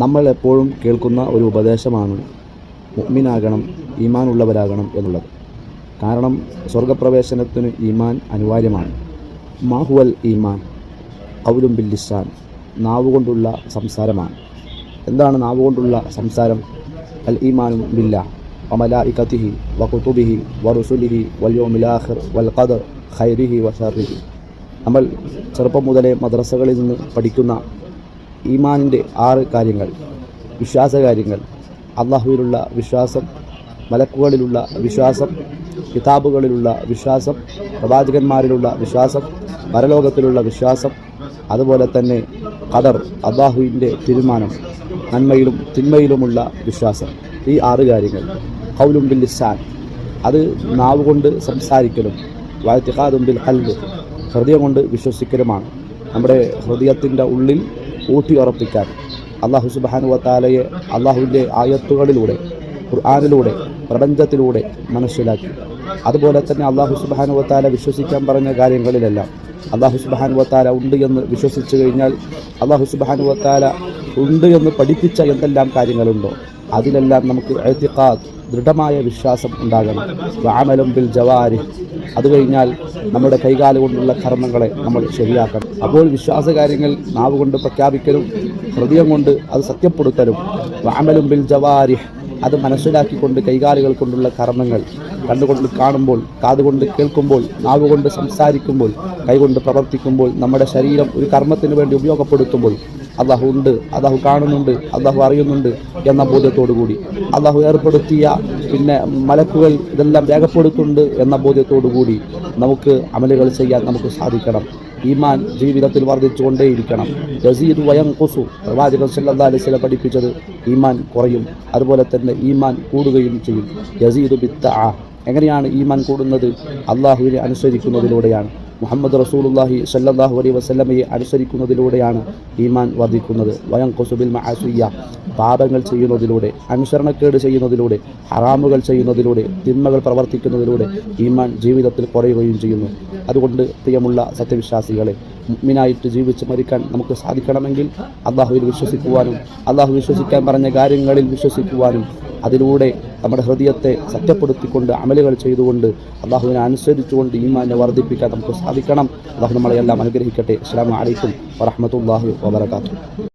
നമ്മൾ എപ്പോഴും കേൾക്കുന്ന ഒരു ഉപദേശമാണ് മുഗ്മിനാകണം ഈമാൻ ഉള്ളവരാകണം എന്നുള്ളത്. കാരണം സ്വർഗപ്രവേശനത്തിന് ഈമാൻ അനിവാര്യമാണ്. മാഹുവൽ ഈമാൻ ഔലും ബില്ലിസാൻ നാവുകൊണ്ടുള്ള നാവ് സംസാരമാണ്. എന്താണ് നാവുകൊണ്ടുള്ള സംസാരം? അൽ ഈമാനും ബില്ല വമലായിക്കത്തിഹി വകുത്തുബിഹി വറുസുലിഹി വല്യോമിലാഹിർ വൽ ഖദർ ഖൈരിഹി വഷറിഹി നമ്മൾ ചെറുപ്പം മുതലേ മദ്രസകളിൽ നിന്ന് പഠിക്കുന്ന ഈമാനിന്റെ ആറ് കാര്യങ്ങൾ വിശ്വാസകാര്യങ്ങൾ അള്ളാഹുവിലുള്ള വിശ്വാസം മലക്കുകളിലുള്ള വിശ്വാസം കിതാബുകളിലുള്ള വിശ്വാസം പ്രവാചകന്മാരിലുള്ള വിശ്വാസം പരലോകത്തിലുള്ള വിശ്വാസം അതുപോലെ തന്നെ ഖദർ അള്ളാഹുവിന്റെ തീരുമാനം നന്മയിലും തിന്മയിലുമുള്ള വിശ്വാസം. ഈ ആറ് കാര്യങ്ങൾ. കൗലും ബിൽ ലിസാൻ. അത് നാവ് കൊണ്ട് സംസാരിക്കലും വാഴ്ത്തിഖാദും ബിൽ ഹൽബ് ഹൃദയം കൊണ്ട് വിശ്വസിക്കലുമാണ്. നമ്മുടെ ഹൃദയത്തിന്റെ ഉള്ളിൽ ഊട്ടിയുറപ്പിക്കാൻ അള്ളാഹു സുബാനു താലയെ അള്ളാഹുവിന്റെ ആയത്തുകളിലൂടെ ഖുർആാനിലൂടെ പ്രപഞ്ചത്തിലൂടെ മനസ്സിലാക്കി. അതുപോലെ തന്നെ അള്ളാഹു സുബാനു വത്താല വിശ്വസിക്കാൻ പറഞ്ഞ കാര്യങ്ങളിലെല്ലാം അള്ളാഹു സുബാനു വത്താല ഉണ്ട് എന്ന് വിശ്വസിച്ചു കഴിഞ്ഞാൽ അള്ളാഹു സുബാനു വത്താല ഉണ്ട് എന്ന് പഠിപ്പിച്ച എന്തെല്ലാം കാര്യങ്ങളുണ്ടോ? അതിലെല്ലാം നമുക്ക് എത്തിക്കാദ് ദൃഢമായ വിശ്വാസം ഉണ്ടാകണം. വാമലും ബിൽ ജവാരി. അത് കഴിഞ്ഞാൽ നമ്മുടെ കൈകാല കൊണ്ടുള്ള കർമ്മങ്ങളെ നമ്മൾ ശരിയാക്കണം. അപ്പോൾ വിശ്വാസകാര്യങ്ങൾ നാവ് കൊണ്ട് പ്രഖ്യാപിക്കലും ഹൃദയം കൊണ്ട് അത് സത്യപ്പെടുത്തലും. വാമലും ബിൽ ജവാരി. അത് മനസ്സിലാക്കിക്കൊണ്ട് കൈകാലുകൾ കൊണ്ടുള്ള കർമ്മങ്ങൾ കണ്ടുകൊണ്ട് കാണുമ്പോൾ കാതുകൊണ്ട് കേൾക്കുമ്പോൾ നാവുകൊണ്ട് സംസാരിക്കുമ്പോൾ കൈകൊണ്ട് പ്രവർത്തിക്കുമ്പോൾ നമ്മുടെ ശരീരം ഒരു കർമ്മത്തിന് വേണ്ടി ഉപയോഗപ്പെടുത്തുമ്പോൾ അള്ളാഹു ഉണ്ട് അള്ളാഹു കാണുന്നുണ്ട് അള്ളാഹു അറിയുന്നുണ്ട് എന്ന ബോധ്യത്തോടു കൂടി. അള്ളാഹു ഏർപ്പെടുത്തിയ പിന്നെ മലക്കുകൾ ഇതെല്ലാം രേഖപ്പെടുത്തുന്നുണ്ട് എന്ന ബോധ്യത്തോടു കൂടി നമുക്ക് അമലുകൾ ചെയ്യാൻ നമുക്ക് സാധിക്കണം. ഈമാൻ ജീവിതത്തിൽ വർദ്ധിച്ചുകൊണ്ടേയിരിക്കണം. യസീദ് വയം കുസു പ്രവാചകൻ അലൈഹി വസല്ലം പഠിപ്പിച്ചത് ഈമാൻ കുറയും. അതുപോലെ തന്നെ ഈമാൻ കൂടുകയും ചെയ്യും. യസീദ് ബിത്ത എങ്ങനെയാണ് ഈമാൻ കൂടുന്നത്? അള്ളാഹുവിനെ അനുസരിക്കുന്നതിലൂടെയാണ്. മുഹമ്മദ് റസൂലുള്ളാഹി സല്ലല്ലാഹു അലൈഹി വസല്ലമയെ അനുസരിക്കുന്നതിലൂടെയാണ് ഈമാൻ വർദ്ധിക്കുന്നത്. വയം കൊസുബിൽ മഅസിയ പാപങ്ങൾ ചെയ്യുന്നതിലൂടെ അനുസരണക്കേട് ചെയ്യുന്നതിലൂടെ ഹറാമുകൾ ചെയ്യുന്നതിലൂടെ തിന്മകൾ പ്രവർത്തിക്കുന്നതിലൂടെ ഈമാൻ ജീവിതത്തിൽ കുറയുകയും ചെയ്യുന്നു. അതുകൊണ്ട് പ്രിയമുള്ള സത്യവിശ്വാസികളെ മുഗ്മിനായിട്ട് ജീവിച്ച് മരിക്കാൻ നമുക്ക് സാധിക്കണമെങ്കിൽ അള്ളാഹുവിൽ വിശ്വസിക്കുവാനും അള്ളാഹു വിശ്വസിക്കാൻ പറഞ്ഞ കാര്യങ്ങളിൽ വിശ്വസിക്കുവാനും അതിലൂടെ നമ്മുടെ ഹൃദയത്തെ സത്യപ്പെടുത്തിക്കൊണ്ട് അമലുകൾ ചെയ്തുകൊണ്ട് അള്ളാഹുവിനെ അനുസരിച്ചുകൊണ്ട് ഈമാനെ വർദ്ധിപ്പിക്കാൻ നമുക്ക് സാധിക്കണം. അള്ളാഹു നമ്മളെ എല്ലാം അനുഗ്രഹിക്കട്ടെ. അസ്സാം വലൈക്കും വറഹമത്തല്ലാഹി വാബർക്കാത്തു